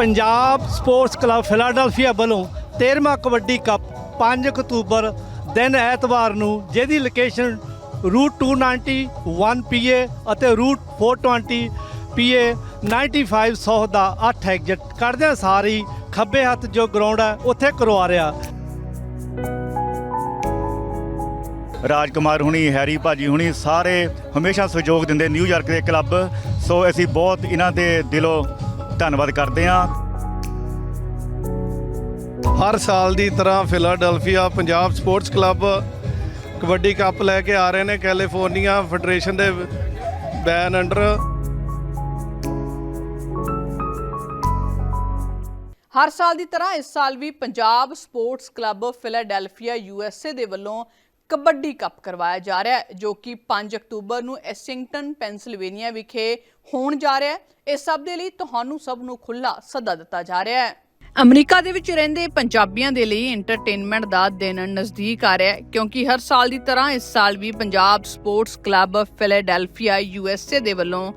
Punjab sports club ਫਿਲਾਡਲਫੀਆ ਵੱਲੋਂ 13ਵਾਂ kabaddi cup 5 October ਦਿਨ ਐਤਵਾਰ ਨੂੰ, ਜਿਹਦੀ ਲੋਕੇਸ਼ਨ ਰੂਟ 290 1 PA ਅਤੇ ਰੂਟ 420 PA 95 ਸੌ ਦਾ 8 ਐਗਜ਼ਿਟ ਕੱਢਦਿਆਂ ਸਾਰੀ ਖੱਬੇ ਹੱਥ ਜੋ ਗਰਾਊਂਡ ਹੈ, ਉੱਥੇ ਕਰਵਾ ਰਿਹਾ। ਰਾਜਕੁਮਾਰ ਹੁਣੀ, ਹੈਰੀ ਭਾਜੀ ਹੁਣੀ ਸਾਰੇ ਹਮੇਸ਼ਾ ਸਹਿਯੋਗ ਦਿੰਦੇ ਨਿਊਯਾਰਕ ਦੇ ਕਲੱਬ। ਸੋ ਅਸੀਂ ਬਹੁਤ ਇਹਨਾਂ ਦੇ ਦਿਲੋਂ ਧੰਨਵਾਦ ਕਰਦੇ ਹਾਂ। ਹਰ ਸਾਲ ਦੀ ਤਰ੍ਹਾਂ Philadelphia Punjab sports club kabaddi cup ਲੈ ਕੇ ਆ ਰਹੇ ਨੇ ਕੈਲੀਫੋਰਨੀਆ ਫੈਡਰੇਸ਼ਨ ਦੇ ਬੈਨ ਅੰਡਰ। ਹਰ ਸਾਲ ਦੀ ਤਰ੍ਹਾਂ ਇਸ ਸਾਲ ਵੀ Punjab sports club Philadelphia USA ਦੇ ਵੱਲੋਂ ਕਬੱਡੀ ਕੱਪ ਕਰਵਾਇਆ ਜਾ ਰਿਹਾ ਹੈ, ਜੋ ਕਿ 5 ਅਕਤੂਬਰ ਨੂੰ ਐਸਿੰਗਟਨ ਪੈਂਸਿਲਵੇਨੀਆ ਵਿਖੇ ਹੋਣ ਜਾ ਰਿਹਾ ਹੈ। ਇਸ ਸਭ ਦੇ ਲਈ ਤੁਹਾਨੂੰ ਸਭ ਨੂੰ ਖੁੱਲਾ ਸੱਦਾ ਦਿੱਤਾ ਜਾ ਰਿਹਾ ਹੈ। ਅਮਰੀਕਾ ਦੇ ਵਿੱਚ ਰਹਿੰਦੇ ਪੰਜਾਬੀਆਂ ਦੇ ਲਈ ਐਂਟਰਟੇਨਮੈਂਟ ਦਾ ਦਿਨ ਨਜ਼ਦੀਕ ਆ ਰਿਹਾ ਹੈ, ਕਿਉਂਕਿ ਹਰ ਸਾਲ ਦੀ ਤਰ੍ਹਾਂ ਇਸ ਸਾਲ ਵੀ Punjab sports club Philadelphia USA ਦੇ ਵੱਲੋਂ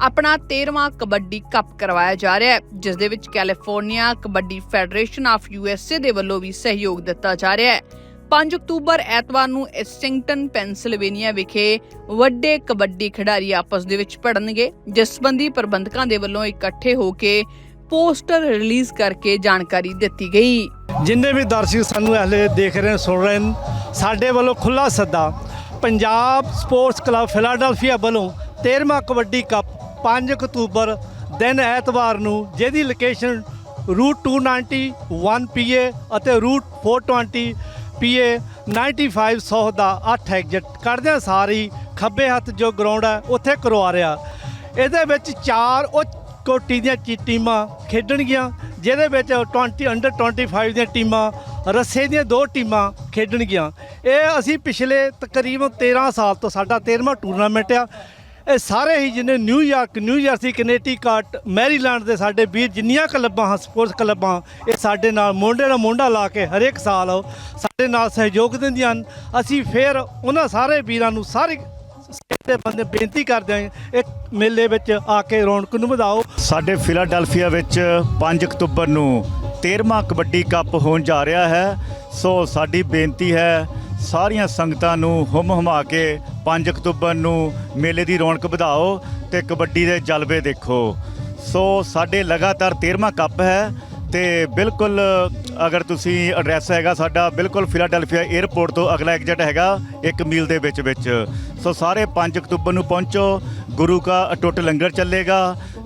ਆਪਣਾ 13ਵਾਂ ਕਬੱਡੀ ਕੱਪ ਕਰਵਾਇਆ ਜਾ ਰਿਹਾ ਹੈ, ਜਿਸ ਦੇ ਵਿੱਚ California kabaddi federation of USA ਦੇ ਵੱਲੋਂ ਵੀ ਸਹਿਯੋਗ ਦਿੱਤਾ ਜਾ ਰਿਹਾ ਹੈ। 5 ਅਕਤੂਬਰ ਐਤਵਾਰ ਨੂੰ ਐਸਿੰਗਟਨ ਪੈਂਸਿਲਵੇਨੀਆ ਵਿਖੇ ਵੱਡੇ ਕਬੱਡੀ ਖਿਡਾਰੀ ਆਪਸ ਦੇ ਵਿੱਚ ਭਿੜਨਗੇ, ਜਿਸ ਸੰਬੰਧੀ ਪ੍ਰਬੰਧਕਾਂ ਦੇ ਵੱਲੋਂ ਇਕੱਠੇ ਹੋ ਕੇ ਪੋਸਟਰ ਰਿਲੀਜ਼ ਕਰਕੇ ਜਾਣਕਾਰੀ ਦਿੱਤੀ ਗਈ। ਜਿੰਨੇ ਵੀ ਦਰਸ਼ਕ ਸਾਨੂੰ ਹਲੇ ਦੇਖ ਰਹੇ ਨੇ, ਸੁਣ ਰਹੇ ਨੇ, ਸਾਡੇ ਵੱਲੋਂ ਖੁੱਲਾ ਸੱਦਾ, ਪੰਜਾਬ ਸਪੋਰਟਸ ਕਲੱਬ ਫਿਲਾਡੈਲਫੀਆ ਵੱਲੋਂ 13ਵਾਂ ਕਬੱਡੀ ਕੱਪ 5 ਅਕਤੂਬਰ ਦਿਨ ਐਤਵਾਰ ਨੂੰ, ਜਿਹਦੀ ਲੋਕੇਸ਼ਨ ਰੂਟ 290 1 PA ਅਤੇ ਰੂਟ 420 PA 95 ਸੌ ਦਾ 8 ਐਗਜ਼ਿਟ ਕੱਢਦਿਆਂ ਸਾਰੀ ਖੱਬੇ ਹੱਥ ਜੋ ਗਰਾਊਂਡ ਹੈ, ਉੱਥੇ ਕਰਵਾ ਰਿਹਾ। ਇਹਦੇ ਵਿੱਚ ਚਾਰ ਉਹ ਕੋਟੀ ਦੀਆਂ ਚੀ- ਟੀਮਾਂ ਖੇਡਣਗੀਆਂ, ਜਿਹਦੇ ਵਿੱਚ 20 ਅੰਡਰ 25 ਦੀਆਂ ਟੀਮਾਂ, ਰੱਸੇ ਦੀਆਂ ਦੋ ਟੀਮਾਂ ਖੇਡਣਗੀਆਂ। ਇਹ ਅਸੀਂ ਪਿਛਲੇ ਤਕਰੀਬਨ 13 ਸਾਲ ਤੋਂ ਸਾਡਾ 13ਵਾਂ ਟੂਰਨਾਮੈਂਟ ਆ। ਇਹ ਸਾਰੇ ਹੀ ਜਿੰਨੇ ਨਿਊਯਾਰਕ ਨਿਊਜ਼ਰਸੀ ਕਨੇਟੀਕਟ, ਮੈਰੀਲੈਂਡ ਦੇ ਸਾਡੇ ਵੀਰ, ਜਿੰਨੀਆਂ ਕਲੱਬਾਂ ਹਨ, ਸਪੋਰਟਸ ਕਲੱਬਾਂ, ਇਹ ਸਾਡੇ ਨਾਲ ਮੋਢੇ ਨਾਲ ਮੋਢਾ ਲਾ ਕੇ ਹਰੇਕ ਸਾਲ ਸਾਡੇ ਨਾਲ ਸਹਿਯੋਗ ਦਿੰਦੀਆਂ ਹਨ। ਅਸੀਂ ਫਿਰ ਉਹਨਾਂ ਸਾਰੇ ਵੀਰਾਂ ਨੂੰ ਸਾਰੇ ਦੇ ਬੰਦੇ ਬੇਨਤੀ ਕਰਦੇ ਹਾਂ ਇੱਕ ਮੇਲੇ ਵਿੱਚ ਆ ਕੇ ਰੌਣਕ ਨੂੰ ਵਧਾਓ। ਸਾਡੇ ਫਿਲਾਡੈਲਫੀਆ ਵਿੱਚ 5 ਅਕਤੂਬਰ ਨੂੰ 13ਵਾਂ ਕਬੱਡੀ ਕੱਪ ਹੋਣ ਜਾ ਰਿਹਾ ਹੈ। ਸੋ ਸਾਡੀ ਬੇਨਤੀ ਹੈ ਸਾਰੀਆਂ ਸੰਗਤਾਂ ਨੂੰ ਹੁਮ ਹੁਮਾ ਕੇ 5 ਅਕਤੂਬਰ ਨੂੰ ਮੇਲੇ ਦੀ ਰੌਣਕ ਵਧਾਓ ਤੇ ਕਬੱਡੀ ਦੇ ਜਲਵੇ ਦੇਖੋ। ਸੋ ਸਾਡੇ ਲਗਾਤਾਰ 13ਵਾਂ ਕੱਪ ਹੈ ਤੇ ਬਿਲਕੁਲ, ਅਗਰ ਤੁਸੀਂ ਐਡਰੈਸ ਹੈਗਾ ਸਾਡਾ, ਬਿਲਕੁਲ ਫਿਲਾਡੈਲਫੀਆ 에ਅਰਪੋਰਟ ਤੋਂ ਅਗਲਾ ਐਗਜ਼ਿਟ ਹੈਗਾ 1 ਮੀਲ ਦੇ ਵਿੱਚ ਵਿੱਚ। ਸੋ ਸਾਰੇ 5 ਅਕਤੂਬਰ ਨੂੰ ਪਹੁੰਚੋ, ਗੁਰੂ ਕਾ ਅਟੁੱਟ ਲੰਗਰ ਚੱਲੇਗਾ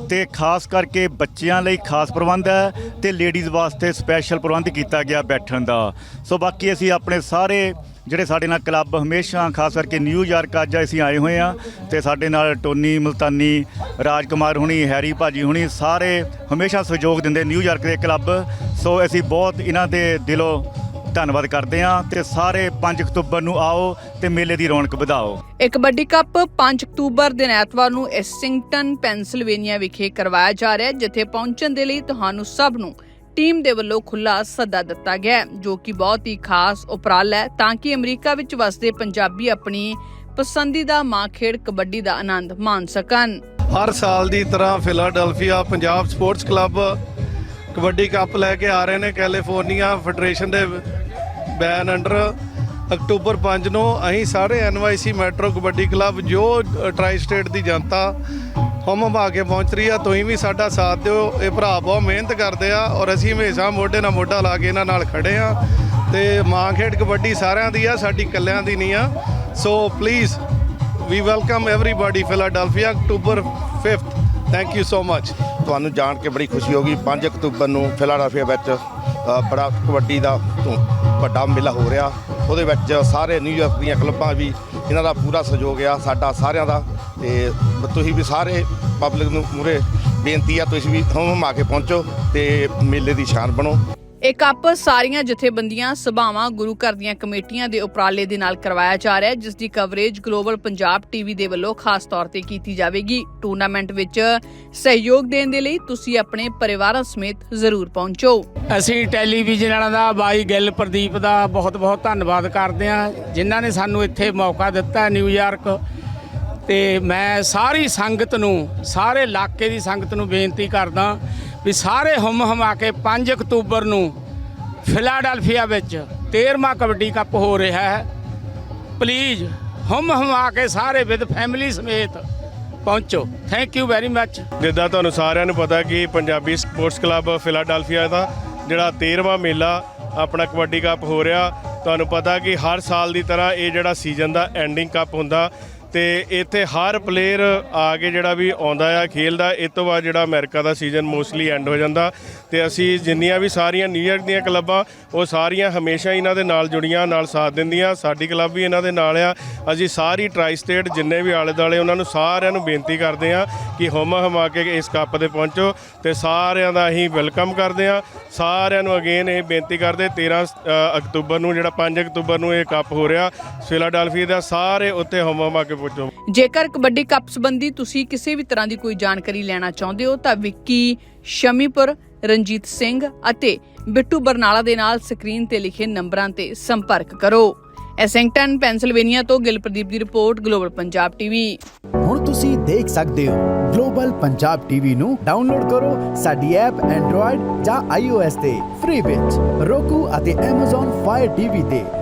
ਤੇ ਖਾਸ ਕਰਕੇ ਬੱਚਿਆਂ ਲਈ ਖਾਸ ਪ੍ਰਬੰਧ ਹੈ ਤੇ ਲੇਡੀਜ਼ ਵਾਸਤੇ ਸਪੈਸ਼ਲ ਪ੍ਰਬੰਧ ਕੀਤਾ ਗਿਆ ਬੈਠਣ ਦਾ। ਸੋ ਬਾਕੀ ਅਸੀਂ ਆਪਣੇ ਸਾਰੇ ਜਿਹੜੇ ਸਾਡੇ ਨਾਲ ਕਲੱਬ ਹਮੇਸ਼ਾ, ਖਾਸ ਕਰਕੇ ਨਿਊਯਾਰਕ ਅੱਜ ਅਸੀਂ ਆਏ ਹੋਏ ਆ ਤੇ ਸਾਡੇ ਨਾਲ ਟੋਨੀ ਮੁਲਤਾਨੀ ਰਾਜ ਕੁਮਾਰ ਹੁਣੀ, ਹੈਰੀ ਭਾਜੀ ਹੁਣੀ, ਸਾਰੇ ਹਮੇਸ਼ਾ ਸਹਿਯੋਗ ਦਿੰਦੇ ਨਿਊਯਾਰਕ ਦੇ ਕਲੱਬ। ਸੋ ਅਸੀਂ ਬਹੁਤ ਇਹਨਾਂ ਦੇ ਦਿਲੋਂ ਧੰਨਵਾਦ ਕਰਦੇ ਹਾਂ ਤੇ ਸਾਰੇ 5 ਅਕਤੂਬਰ ਨੂੰ ਆਓ ਤੇ ਮੇਲੇ ਦੀ ਰੌਣਕ ਵਧਾਓ। ਇਹ ਕਬੱਡੀ ਕੱਪ 5 ਅਕਤੂਬਰ ਦਿਨ ਐਤਵਾਰ ਨੂੰ ਐਸਿੰਗਟਨ ਪੈਂਸਿਲਵੇਨੀਆ ਵਿਖੇ ਕਰਵਾਇਆ ਜਾ ਰਿਹਾ ਹੈ, ਜਿੱਥੇ ਪਹੁੰਚਣ ਦੇ ਲਈ ਤੁਹਾਨੂੰ ਸਭ ਨੂੰ ਟੀਮ ਦੇ ਵੱਲੋਂ ਖੁੱਲਾ ਸੱਦਾ ਦਿੱਤਾ ਗਿਆ ਜੋ ਕਿ ਬਹੁਤ ਹੀ ਖਾਸ ਉਪਰਾਲਾ ਹੈ, ਤਾਂ ਕਿ ਅਮਰੀਕਾ ਵਿੱਚ ਵਸਦੇ ਪੰਜਾਬੀ ਆਪਣੀ ਪਸੰਦੀਦਾ ਮਾਂ ਖੇਡ ਕਬੱਡੀ ਦਾ ਆਨੰਦ ਮਾਣ ਸਕਣ। ਹਰ ਸਾਲ ਦੀ ਤਰ੍ਹਾਂ Philadelphia Punjab sports club kabaddi cup ਲੈ ਕੇ ਆ ਰਹੇ ਨੇ ਕੈਲੀਫੋਰਨੀਆ ਫੈਡਰੇਸ਼ਨ ਦੇ ਬੈਨ ਅੰਡਰ ਅਕਤੂਬਰ 5 ਨੂੰ ਅਸੀਂ ਸਾਰੇ ਐਨਵਾਈਸੀ ਮੈਟਰੋ ਕਬੱਡੀ ਕਲੱਬ, ਜੋ ਟਰਾਈ ਸਟੇਟ ਦੀ ਜਨਤਾ ਹਮ ਹਮਾ ਕੇ ਪਹੁੰਚ ਰਹੀ ਆ। ਤੁਸੀਂ ਵੀ ਸਾਡਾ ਸਾਥ ਦਿਓ। ਇਹ ਭਰਾ ਬਹੁਤ ਮਿਹਨਤ ਕਰਦੇ ਆ ਔਰ ਅਸੀਂ ਹਮੇਸ਼ਾ ਮੋਢੇ ਨਾਲ ਮੋਢਾ ਲਾ ਕੇ ਇਹਨਾਂ ਨਾਲ ਖੜੇ ਆ। ਤੇ ਮਾਂ ਖੇਡ ਕਬੱਡੀ ਸਾਰਿਆਂ ਦੀ ਆ ਸਾਡੀ ਇਕੱਲਿਆਂ ਦੀ ਨਹੀਂ ਆ। So please we welcome everybody Philadelphia October 5th thank you so much ਤੁਹਾਨੂੰ ਜਾਣ ਕੇ ਬੜੀ ਖੁਸ਼ੀ ਹੋਗੀ 5 ਅਕਤੂਬਰ ਨੂੰ ਫਿਲਾਡੈਲਫੀਆ ਵਿੱਚ ਅ, ਬੜਾ ਕਬੱਡੀ ਦਾ ਤੋਂ ਵੱਡਾ ਮੇਲਾ ਹੋ ਰਿਹਾ। ਉਹਦੇ ਵਿੱਚ ਸਾਰੇ ਨਿਊਯਾਰਕ ਦੀਆਂ ਕਲੱਬਾਂ ਵੀ ਇਹਨਾਂ ਦਾ ਪੂਰਾ ਸਹਿਯੋਗ ਆ ਸਾਡਾ ਸਾਰਿਆਂ ਦਾ। ਤੇ ਤੁਸੀਂ ਵੀ ਸਾਰੇ ਪਬਲਿਕ ਨੂੰ ਮੂਰੇ ਬੇਨਤੀ ਆ ਤੁਸੀਂ ਵੀ ਹਮ ਹਮਾ ਕੇ ਪਹੁੰਚੋ ਤੇ ਮੇਲੇ ਦੀ ਸ਼ਾਨ ਬਣੋ। ਇਹ ਕੱਪ ਸਾਰੀਆਂ ਜਥੇਬੰਦੀਆਂ ਸਭਾਵਾਂ ਗੁਰੂ ਘਰ ਦੀਆਂ ਕਮੇਟੀਆਂ ਦੇ ਉਪਰਾਲੇ ਦੇ ਨਾਲ ਕਰਵਾਇਆ ਜਾ ਰਿਹਾ ਹੈ ਜਿਸ ਦੀ ਕਵਰੇਜ ਗਲੋਬਲ ਪੰਜਾਬ ਟੀਵੀ ਦੇ ਵੱਲੋਂ ਖਾਸ ਤੌਰ ਤੇ ਕੀਤੀ ਜਾਵੇਗੀ। ਟੂਰਨਾਮੈਂਟ ਵਿੱਚ ਸਹਿਯੋਗ ਦੇਣ ਦੇ ਲਈ ਤੁਸੀਂ ਆਪਣੇ ਪਰਿਵਾਰਾਂ ਸਮੇਤ ਜ਼ਰੂਰ ਪਹੁੰਚੋ। ਅਸੀਂ ਟੈਲੀਵਿਜ਼ਨ ਵਾਲਿਆਂ ਦਾ ਬਾਈ ਗਿੱਲ ਪ੍ਰਦੀਪ ਦਾ ਬਹੁਤ ਬਹੁਤ ਧੰਨਵਾਦ ਕਰਦੇ ਹਾਂ ਜਿਨ੍ਹਾਂ ਨੇ ਸਾਨੂੰ ਇੱਥੇ ਮੌਕਾ ਦਿੱਤਾ ਨਿਊਯਾਰਕ ਤੇ ਮੈਂ ਸਾਰੀ ਸੰਗਤ ਨੂੰ, ਸਾਰੇ ਇਲਾਕੇ ਦੀ ਸੰਗਤ ਨੂੰ ਬੇਨਤੀ ਕਰਦਾ ਵੀ ਸਾਰੇ ਹਮ ਹਮਾ ਕੇ 5 ਅਕਤੂਬਰ ਨੂੰ ਫਿਲਾਡਲਫੀਆ ਵਿੱਚ 13ਵਾਂ ਕਬੱਡੀ ਕੱਪ ਹੋ ਰਿਹਾ ਹੈ। ਪਲੀਜ਼ ਹਮ ਹਮਾ ਕੇ ਸਾਰੇ ਵਿਦ ਫੈਮਿਲੀ ਸਮੇਤ ਪਹੁੰਚੋ। ਥੈਂਕ ਯੂ ਵੈਰੀ ਮੱਚ ਜਿੱਦਾਂ ਤੁਹਾਨੂੰ ਸਾਰਿਆਂ ਨੂੰ ਪਤਾ ਕਿ ਪੰਜਾਬੀ ਸਪੋਰਟਸ ਕਲੱਬ ਫਿਲਾਡਲਫੀਆ ਦਾ ਜਿਹੜਾ 13ਵਾਂ ਮੇਲਾ ਆਪਣਾ ਕਬੱਡੀ ਕੱਪ ਹੋ ਰਿਹਾ। ਤੁਹਾਨੂੰ ਪਤਾ ਕਿ ਹਰ ਸਾਲ ਦੀ ਤਰ੍ਹਾਂ ਇਹ ਜਿਹੜਾ ਸੀਜ਼ਨ ਦਾ ਐਂਡਿੰਗ ਕੱਪ ਹੁੰਦਾ ਤੇ ਇੱਥੇ ਹਰ ਪਲੇਅਰ ਆ ਕੇ ਜਿਹੜਾ ਵੀ ਆਉਂਦਾ ਆ, ਖੇਲਦਾ ਇਸ ਤੋਂ ਬਾਅਦ ਜਿਹੜਾ ਅਮਰੀਕਾ ਦਾ ਸੀਜ਼ਨ ਮੋਸਟਲੀ ਐਂਡ ਹੋ ਜਾਂਦਾ। ਤੇ ਅਸੀਂ ਜਿੰਨੀਆਂ ਵੀ ਸਾਰੀਆਂ ਨਿਊਯਾਰਕ ਦੀਆਂ ਕਲੱਬਾਂ ਉਹ ਸਾਰੀਆਂ ਹਮੇਸ਼ਾ ਇਹਨਾਂ ਦੇ ਨਾਲ ਜੁੜੀਆਂ, ਨਾਲ ਸਾਥ ਦਿੰਦੀਆਂ। ਸਾਡੀ ਕਲੱਬ ਵੀ ਇਹਨਾਂ ਦੇ ਨਾਲ ਆ। ਅਸੀਂ ਸਾਰੀ ਟਰਾਈ ਸਟੇਟ ਜਿੰਨੇ ਵੀ ਆਲੇ ਦਾਲੇ ਉਹਨਾਂ ਨੂੰ ਸਾਰਿਆਂ ਨੂੰ ਬੇਨਤੀ ਕਰਦੇ ਆ ਕਿ ਹੁਮ ਹਮਾ ਕੇ ਇਸ ਕੱਪ 'ਤੇ ਪਹੁੰਚੋ ਤੇ ਸਾਰਿਆਂ ਦਾ ਅਸੀਂ ਵੈਲਕਮ ਕਰਦੇ ਆ। ਸਾਰਿਆਂ ਨੂੰ ਅਗੇਨ ਇਹ ਬੇਨਤੀ ਕਰਦੇ 13 ਅਕਤੂਬਰ ਨੂੰ, ਜਿਹੜਾ 5 ਅਕਤੂਬਰ ਨੂੰ ਇਹ ਕੱਪ ਹੋ ਰਿਹਾ, ਫਿਲਾਡੈਲਫੀਆ ਦਾ ਸਾਰੇ ਉੱਥੇ ਹੁਮ ਹਮਾ ਕੇ ਜੇਕਰ ਕਬੱਡੀ ਕੱਪ ਸੰਬੰਧੀ ਤੁਸੀਂ ਕਿਸੇ ਵੀ ਤਰ੍ਹਾਂ ਦੀ ਕੋਈ ਜਾਣਕਾਰੀ ਲੈਣਾ ਚਾਹੁੰਦੇ ਹੋ ਤਾਂ ਵਿੱਕੀ ਸ਼ਮੀਪੁਰ ਰਣਜੀਤ ਸਿੰਘ ਅਤੇ ਬਿੱਟੂ ਬਰਨਾਲਾ ਦੇ ਨਾਲ ਸਕਰੀਨ ਤੇ ਲਿਖੇ ਨੰਬਰਾਂ ਤੇ ਸੰਪਰਕ ਕਰੋ। ਐਸਿੰਗਟਨ ਪੈਂਸਿਲਵੇਨੀਆ ਤੋਂ ਗਿਲਪ੍ਰਦੀਪ ਦੀ ਰਿਪੋਰਟ ਗਲੋਬਲ ਪੰਜਾਬ ਟੀਵੀ। ਹੁਣ ਤੁਸੀਂ ਦੇਖ ਸਕਦੇ ਹੋ ਗਲੋਬਲ ਪੰਜਾਬ ਟੀਵੀ ਨੂੰ ਡਾਊਨਲੋਡ ਕਰੋ ਸਾਡੀ ਐਪ ਐਂਡਰੋਇਡ ਜਾਂ iOS ਤੇ ਫ੍ਰੀ ਵਿੱਚ roku ਅਤੇ Amazon Fire TV ਤੇ।